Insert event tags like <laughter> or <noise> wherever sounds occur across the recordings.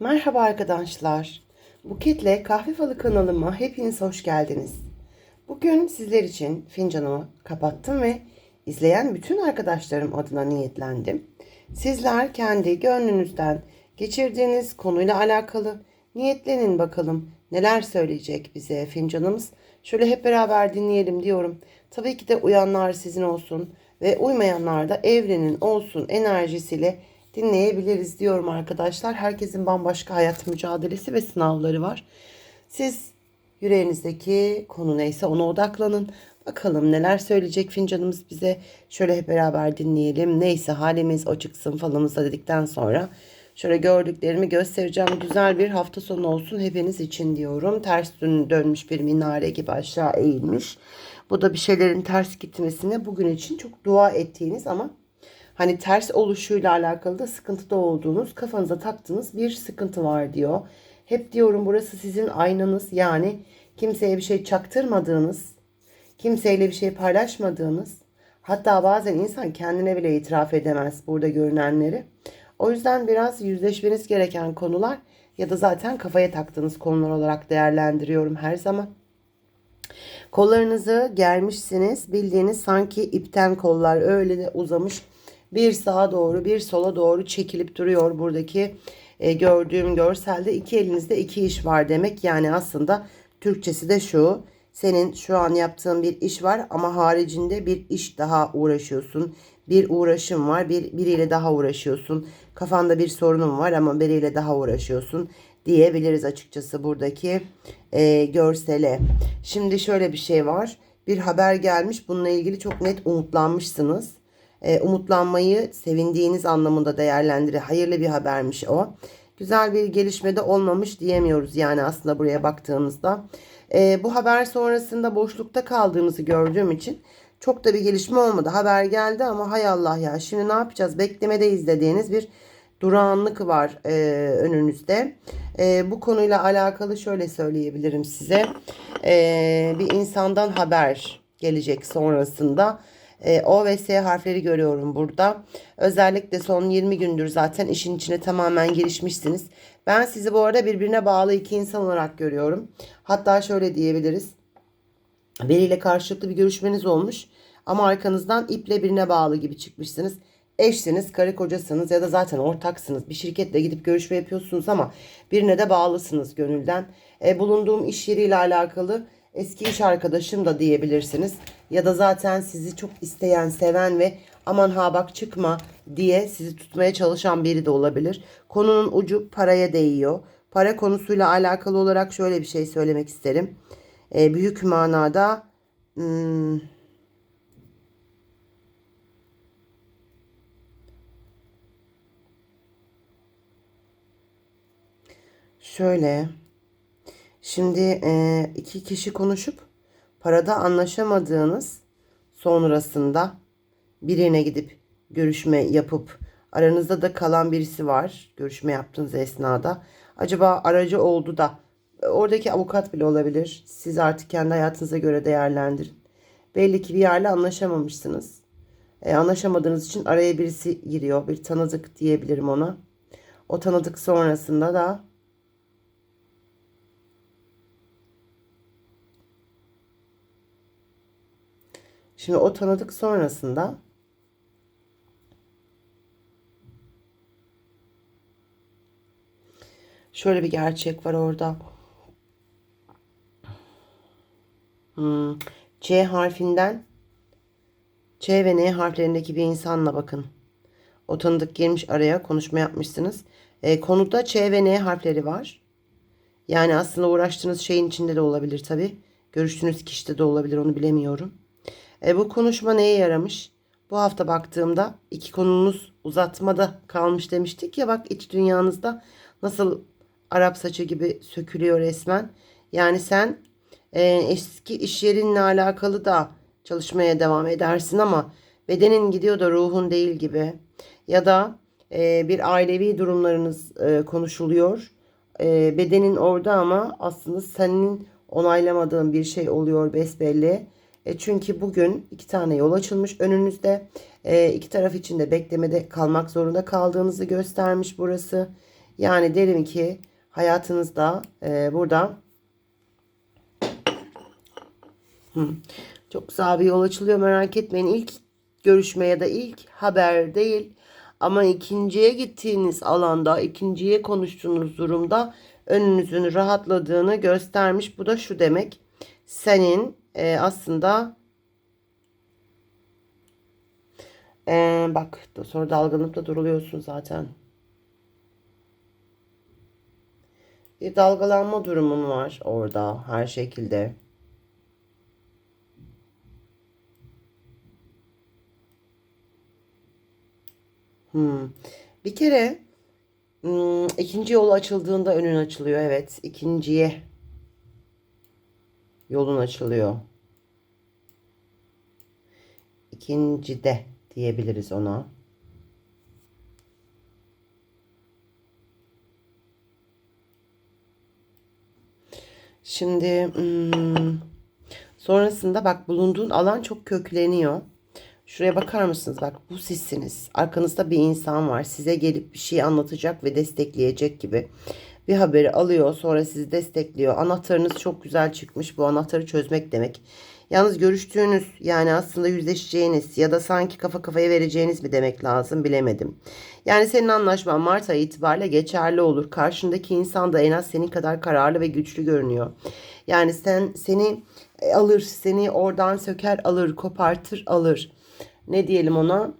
Merhaba arkadaşlar. Buketle Kahve Falı kanalıma hepiniz hoş geldiniz. Bugün sizler için fincanımı kapattım ve izleyen bütün arkadaşlarım adına niyetlendim. Sizler kendi gönlünüzden geçirdiğiniz konuyla alakalı niyetlenin bakalım neler söyleyecek bize fincanımız. Şöyle hep beraber dinleyelim diyorum. Tabii ki de uyanlar sizin olsun ve uymayanlar da evrenin olsun enerjisiyle dinleyebiliriz diyorum arkadaşlar. Herkesin bambaşka hayat mücadelesi ve sınavları var. Siz yüreğinizdeki konu neyse ona odaklanın. Bakalım neler söyleyecek fincanımız bize. Şöyle hep beraber dinleyelim. Neyse halimiz o çıksın falımıza dedikten sonra şöyle gördüklerimi göstereceğim. Güzel bir hafta sonu olsun hepiniz için diyorum. Ters dön dönmüş bir minare gibi aşağı eğilmiş. Bu da bir şeylerin ters gitmesine bugün için çok dua ettiğiniz ama hani ters oluşuyla alakalı da sıkıntıda olduğunuz, kafanıza taktığınız bir sıkıntı var diyor. Hep diyorum burası sizin aynanız yani kimseye bir şey çaktırmadığınız, kimseyle bir şey paylaşmadığınız, hatta bazen insan kendine bile itiraf edemez burada görünenleri. O yüzden biraz yüzleşmeniz gereken konular ya da zaten kafaya taktığınız konular olarak değerlendiriyorum her zaman. Kollarınızı germişsiniz. Bildiğiniz sanki ipten kollar öyle de uzamış. Bir sağa doğru bir sola doğru çekilip duruyor buradaki e, gördüğüm görselde. iki elinizde iki iş var demek. Yani aslında Türkçesi de şu. Senin şu an yaptığın bir iş var ama haricinde bir iş daha uğraşıyorsun. Bir uğraşım var. Bir, biriyle daha uğraşıyorsun. Kafanda bir sorunun var ama biriyle daha uğraşıyorsun diyebiliriz açıkçası buradaki e, görsele. Şimdi şöyle bir şey var. Bir haber gelmiş. Bununla ilgili çok net umutlanmışsınız. E, umutlanmayı sevindiğiniz anlamında değerlendirir. Hayırlı bir habermiş o. Güzel bir gelişmede olmamış diyemiyoruz yani aslında buraya baktığımızda. E, bu haber sonrasında boşlukta kaldığınızı gördüğüm için çok da bir gelişme olmadı. Haber geldi ama hay Allah ya şimdi ne yapacağız? Beklemedeyiz dediğiniz bir durağanlık var e, önünüzde. E, bu konuyla alakalı şöyle söyleyebilirim size. E, bir insandan haber gelecek sonrasında. E, o ve S harfleri görüyorum burada. Özellikle son 20 gündür zaten işin içine tamamen girişmişsiniz. Ben sizi bu arada birbirine bağlı iki insan olarak görüyorum. Hatta şöyle diyebiliriz. Biriyle karşılıklı bir görüşmeniz olmuş ama arkanızdan iple birine bağlı gibi çıkmışsınız. Eşsiniz, karı kocasınız ya da zaten ortaksınız. Bir şirketle gidip görüşme yapıyorsunuz ama birine de bağlısınız gönülden. E, bulunduğum iş yeriyle alakalı eski iş arkadaşım da diyebilirsiniz. Ya da zaten sizi çok isteyen, seven ve aman ha bak çıkma diye sizi tutmaya çalışan biri de olabilir. Konunun ucu paraya değiyor. Para konusuyla alakalı olarak şöyle bir şey söylemek isterim. E, büyük manada hmm, şöyle şimdi e, iki kişi konuşup parada anlaşamadığınız sonrasında birine gidip görüşme yapıp aranızda da kalan birisi var. Görüşme yaptığınız esnada. Acaba aracı oldu da oradaki avukat bile olabilir. Siz artık kendi hayatınıza göre değerlendirin. Belli ki bir yerle anlaşamamışsınız. E, anlaşamadığınız için araya birisi giriyor. Bir tanıdık diyebilirim ona. O tanıdık sonrasında da Şimdi o tanıdık sonrasında şöyle bir gerçek var orada. Hmm. C harfinden Ç ve N harflerindeki bir insanla bakın. O tanıdık girmiş araya konuşma yapmışsınız. E, konuda Ç ve N harfleri var. Yani aslında uğraştığınız şeyin içinde de olabilir tabi. Görüştüğünüz kişide de olabilir onu bilemiyorum. E, bu konuşma neye yaramış? Bu hafta baktığımda iki konunuz uzatmada kalmış demiştik ya bak iç dünyanızda nasıl Arap saçı gibi sökülüyor resmen. Yani sen e, eski iş yerinle alakalı da çalışmaya devam edersin ama bedenin gidiyor da ruhun değil gibi. Ya da e, bir ailevi durumlarınız e, konuşuluyor. E, bedenin orada ama aslında senin onaylamadığın bir şey oluyor besbelli. E çünkü bugün iki tane yol açılmış önünüzde. E, iki taraf için de beklemede kalmak zorunda kaldığınızı göstermiş burası. Yani derim ki hayatınızda e, burada. Çok güzel bir yol açılıyor merak etmeyin. İlk görüşme ya da ilk haber değil ama ikinciye gittiğiniz alanda, ikinciye konuştuğunuz durumda önünüzün rahatladığını göstermiş. Bu da şu demek. Senin e, aslında e, bak sonra dalgalanıp da duruluyorsun zaten. Bir dalgalanma durumun var orada her şekilde. Hmm. Bir kere hmm, ikinci yol açıldığında önün açılıyor. Evet, ikinciye yolun açılıyor. İkincide diyebiliriz ona. Şimdi hmm, sonrasında bak bulunduğun alan çok kökleniyor. Şuraya bakar mısınız? Bak bu sizsiniz. Arkanızda bir insan var. Size gelip bir şey anlatacak ve destekleyecek gibi. Bir haberi alıyor sonra sizi destekliyor. Anahtarınız çok güzel çıkmış. Bu anahtarı çözmek demek. Yalnız görüştüğünüz yani aslında yüzleşeceğiniz ya da sanki kafa kafaya vereceğiniz mi demek lazım bilemedim. Yani senin anlaşman Mart ayı itibariyle geçerli olur. Karşındaki insan da en az senin kadar kararlı ve güçlü görünüyor. Yani sen seni alır, seni oradan söker alır, kopartır alır ne diyelim ona?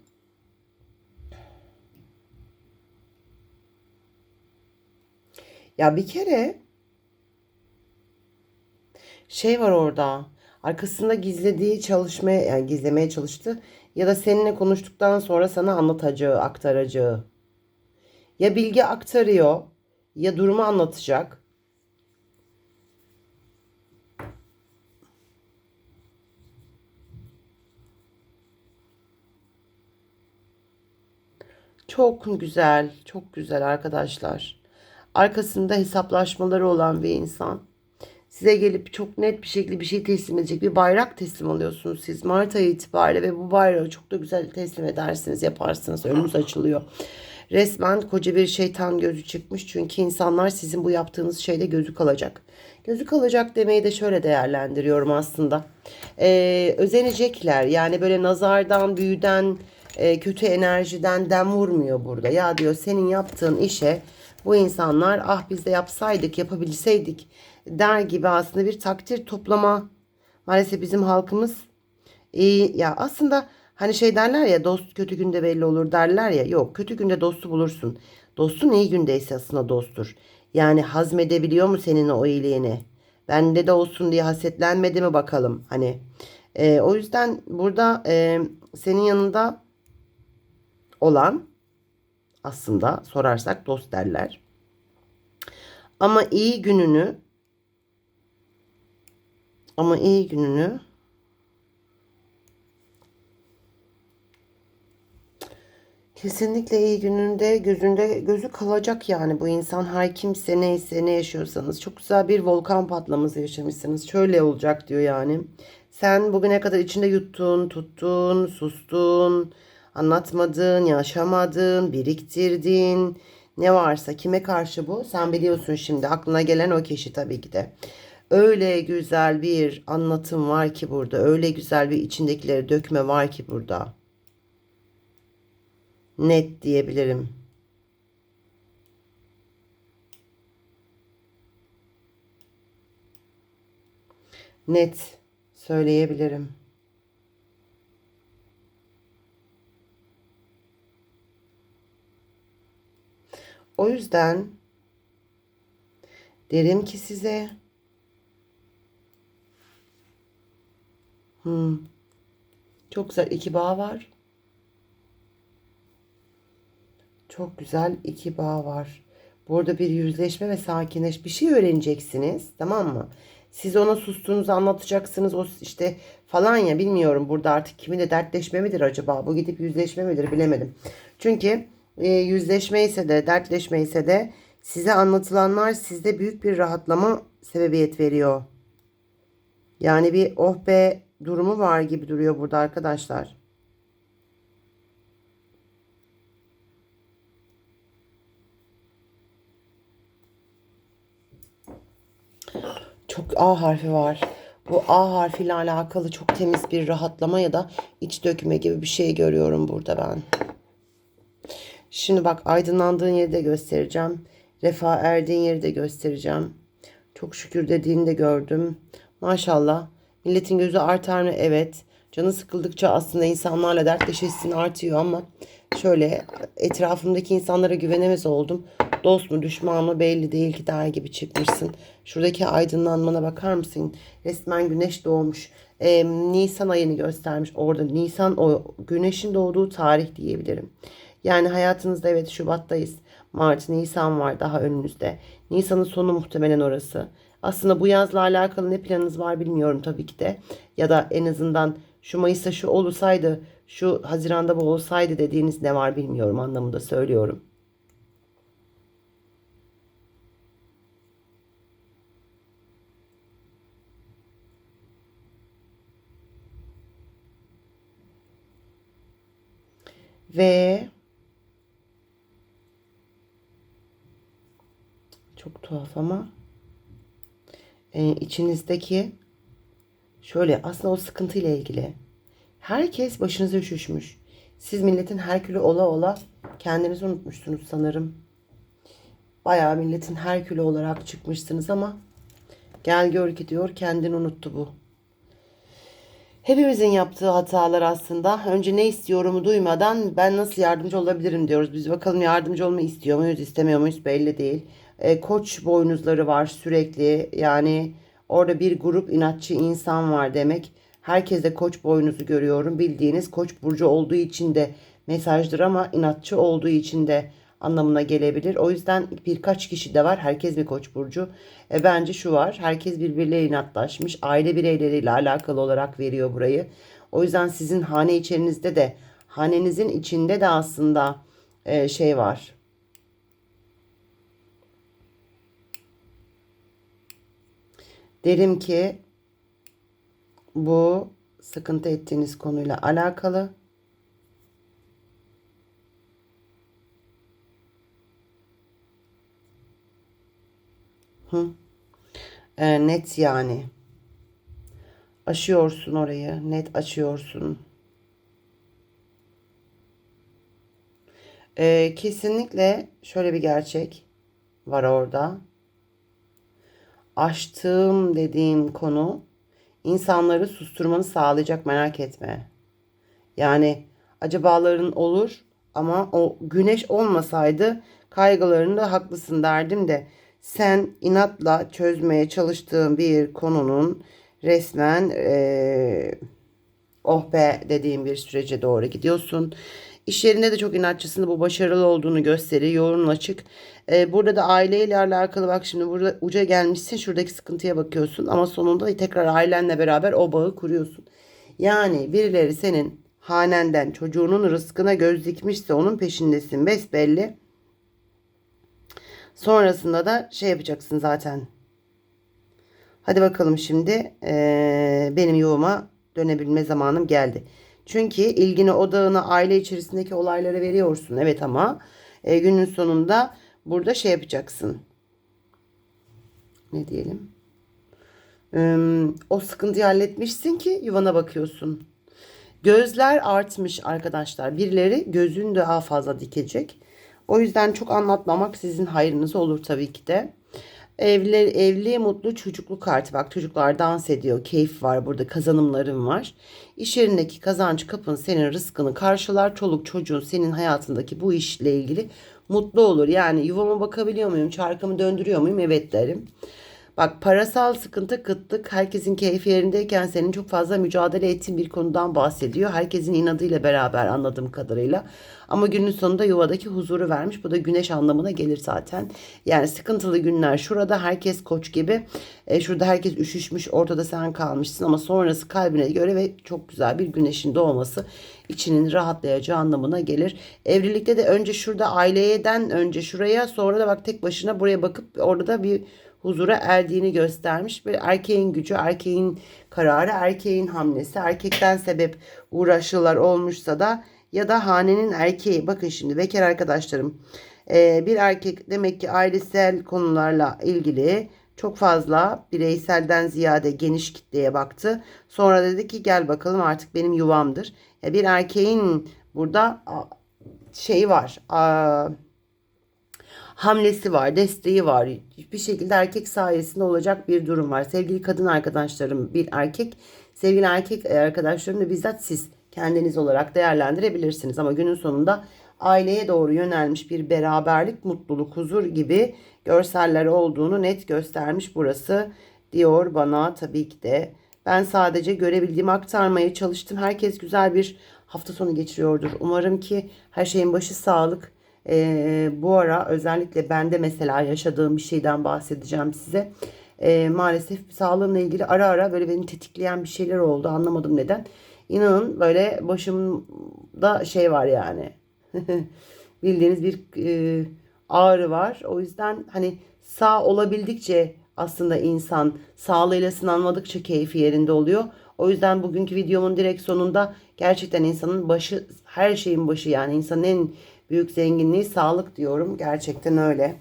Ya bir kere şey var orada. Arkasında gizlediği çalışmaya yani gizlemeye çalıştı ya da seninle konuştuktan sonra sana anlatacağı, aktaracağı. Ya bilgi aktarıyor ya durumu anlatacak Çok güzel, çok güzel arkadaşlar. Arkasında hesaplaşmaları olan bir insan. Size gelip çok net bir şekilde bir şey teslim edecek bir bayrak teslim alıyorsunuz siz Mart ayı itibariyle ve bu bayrağı çok da güzel teslim edersiniz, yaparsınız. Önünüz açılıyor. Resmen koca bir şeytan gözü çıkmış çünkü insanlar sizin bu yaptığınız şeyde gözü kalacak. Gözü kalacak demeyi de şöyle değerlendiriyorum aslında. Ee, özenecekler yani böyle nazardan, büyüden, e, kötü enerjiden dem vurmuyor burada. Ya diyor senin yaptığın işe bu insanlar ah biz de yapsaydık yapabilseydik der gibi aslında bir takdir toplama. Maalesef bizim halkımız iyi ya aslında hani şey derler ya dost kötü günde belli olur derler ya yok kötü günde dostu bulursun. Dostun iyi gündeyse aslında dosttur. Yani hazmedebiliyor mu senin o iyiliğini? Bende de olsun diye hasetlenmedi mi bakalım hani. E, o yüzden burada e, senin yanında olan aslında sorarsak dost derler. Ama iyi gününü ama iyi gününü Kesinlikle iyi gününde gözünde gözü kalacak yani bu insan her kimse neyse ne yaşıyorsanız çok güzel bir volkan patlaması yaşamışsınız. Şöyle olacak diyor yani. Sen bugüne kadar içinde yuttun, tuttun, sustun, anlatmadın, yaşamadın, biriktirdin. Ne varsa kime karşı bu? Sen biliyorsun şimdi aklına gelen o kişi tabii ki de. Öyle güzel bir anlatım var ki burada. Öyle güzel bir içindekileri dökme var ki burada. Net diyebilirim. Net söyleyebilirim. O yüzden derim ki size hmm, çok güzel iki bağ var. Çok güzel iki bağ var. Burada bir yüzleşme ve sakinleş bir şey öğreneceksiniz. Tamam mı? Siz ona sustuğunuzu anlatacaksınız. O işte falan ya bilmiyorum. Burada artık kiminle dertleşme midir acaba? Bu gidip yüzleşme midir bilemedim. Çünkü e, yüzleşme ise de dertleşme ise de size anlatılanlar sizde büyük bir rahatlama sebebiyet veriyor. Yani bir oh be durumu var gibi duruyor burada arkadaşlar. Çok A harfi var. Bu A harfiyle alakalı çok temiz bir rahatlama ya da iç döküme gibi bir şey görüyorum burada ben. Şimdi bak aydınlandığın yeri de göstereceğim. Refah erdiğin yeri de göstereceğim. Çok şükür dediğini de gördüm. Maşallah. Milletin gözü artar mı? Evet. Canı sıkıldıkça aslında insanlarla dertleşesin artıyor ama şöyle etrafımdaki insanlara güvenemez oldum. Dost mu düşman mı belli değil ki der gibi çıkmışsın. Şuradaki aydınlanmana bakar mısın? Resmen güneş doğmuş. Ee, Nisan ayını göstermiş. Orada Nisan o güneşin doğduğu tarih diyebilirim. Yani hayatınızda evet Şubat'tayız. Mart, Nisan var daha önünüzde. Nisan'ın sonu muhtemelen orası. Aslında bu yazla alakalı ne planınız var bilmiyorum tabii ki de. Ya da en azından şu Mayıs'ta şu olsaydı, şu Haziran'da bu olsaydı dediğiniz ne var bilmiyorum anlamında söylüyorum. Ve çok tuhaf ama e, içinizdeki şöyle aslında o sıkıntı ile ilgili herkes başınıza üşüşmüş. Siz milletin Herkülü ola ola kendinizi unutmuşsunuz sanırım. Bayağı milletin Herkülü olarak çıkmışsınız ama gel gör ki diyor kendini unuttu bu. Hepimizin yaptığı hatalar aslında. Önce ne istiyorumu duymadan ben nasıl yardımcı olabilirim diyoruz. Biz bakalım yardımcı olmayı istiyor muyuz, istemiyor muyuz belli değil. E, koç boynuzları var sürekli. Yani orada bir grup inatçı insan var demek. Herkese koç boynuzu görüyorum. Bildiğiniz koç burcu olduğu için de mesajdır ama inatçı olduğu için de anlamına gelebilir. O yüzden birkaç kişi de var. Herkes bir koç burcu. E, bence şu var. Herkes birbirleriyle inatlaşmış. Aile bireyleriyle alakalı olarak veriyor burayı. O yüzden sizin hane içerinizde de hanenizin içinde de aslında e, şey var. Derim ki bu sıkıntı ettiğiniz konuyla alakalı Hı. E, net yani. Aşıyorsun orayı. Net açıyorsun. E, kesinlikle şöyle bir gerçek var orada. Aştığım dediğim konu insanları susturmanı sağlayacak merak etme. Yani acabaların olur ama o güneş olmasaydı kaygılarında haklısın derdim de sen inatla çözmeye çalıştığın bir konunun resmen ee, oh be dediğim bir sürece doğru gidiyorsun. İş yerinde de çok inatçısın. Bu başarılı olduğunu gösteriyor. Yoğun açık. Ee, burada da aileyle alakalı bak şimdi burada uca gelmişsin. Şuradaki sıkıntıya bakıyorsun. Ama sonunda tekrar ailenle beraber o bağı kuruyorsun. Yani birileri senin hanenden çocuğunun rızkına göz dikmişse onun peşindesin besbelli. Sonrasında da şey yapacaksın zaten. Hadi bakalım şimdi ee, benim yuvama dönebilme zamanım geldi. Çünkü ilgini odağını aile içerisindeki olaylara veriyorsun. Evet ama e, günün sonunda burada şey yapacaksın. Ne diyelim? Ee, o sıkıntıyı halletmişsin ki yuvana bakıyorsun. Gözler artmış arkadaşlar. Birileri gözün daha fazla dikecek. O yüzden çok anlatmamak sizin hayrınız olur tabii ki de. Evli, evli mutlu çocuklu kartı. Bak çocuklar dans ediyor. Keyif var burada. Kazanımların var. İş yerindeki kazanç kapın senin rızkını karşılar. Çoluk çocuğun senin hayatındaki bu işle ilgili mutlu olur. Yani yuvama bakabiliyor muyum? Çarkımı döndürüyor muyum? Evet derim. Bak parasal sıkıntı kıtlık herkesin keyfi yerindeyken senin çok fazla mücadele ettiğin bir konudan bahsediyor. Herkesin inadıyla beraber anladığım kadarıyla. Ama günün sonunda yuvadaki huzuru vermiş. Bu da güneş anlamına gelir zaten. Yani sıkıntılı günler şurada herkes koç gibi. E, şurada herkes üşüşmüş ortada sen kalmışsın ama sonrası kalbine göre ve çok güzel bir güneşin doğması içinin rahatlayacağı anlamına gelir. Evlilikte de önce şurada aileyeden önce şuraya sonra da bak tek başına buraya bakıp orada da bir huzura erdiğini göstermiş. Bir erkeğin gücü, erkeğin kararı, erkeğin hamlesi, erkekten sebep uğraşılar olmuşsa da ya da hanenin erkeği. Bakın şimdi bekar arkadaşlarım. Ee, bir erkek demek ki ailesel konularla ilgili Çok fazla bireyselden ziyade geniş kitleye baktı. Sonra dedi ki gel bakalım artık benim yuvamdır. Bir erkeğin burada a, şeyi var. Hamlesi var, desteği var. Bir şekilde erkek sayesinde olacak bir durum var. Sevgili kadın arkadaşlarım bir erkek, sevgili erkek arkadaşlarım da bizzat siz kendiniz olarak değerlendirebilirsiniz. Ama günün sonunda aileye doğru yönelmiş bir beraberlik, mutluluk, huzur gibi görseller olduğunu net göstermiş burası diyor bana tabii ki de. Ben sadece görebildiğimi aktarmaya çalıştım. Herkes güzel bir hafta sonu geçiriyordur. Umarım ki her şeyin başı sağlık. Ee, bu ara özellikle bende mesela yaşadığım bir şeyden bahsedeceğim size. Ee, maalesef sağlığımla ilgili ara ara böyle beni tetikleyen bir şeyler oldu. Anlamadım neden. İnanın böyle başımda şey var yani. <laughs> Bildiğiniz bir e, ağrı var. O yüzden hani sağ olabildikçe aslında insan sağlığıyla sınanmadıkça keyfi yerinde oluyor. O yüzden bugünkü videomun direkt sonunda gerçekten insanın başı her şeyin başı yani insanın en büyük zenginliği sağlık diyorum. Gerçekten öyle.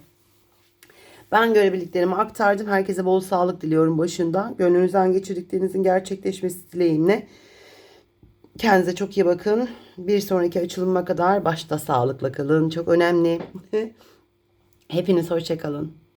Ben görebildiklerimi aktardım. Herkese bol sağlık diliyorum başında. Gönlünüzden geçirdiklerinizin gerçekleşmesi dileğimle. Kendinize çok iyi bakın. Bir sonraki açılıma kadar başta sağlıkla kalın. Çok önemli. <laughs> Hepiniz hoşçakalın.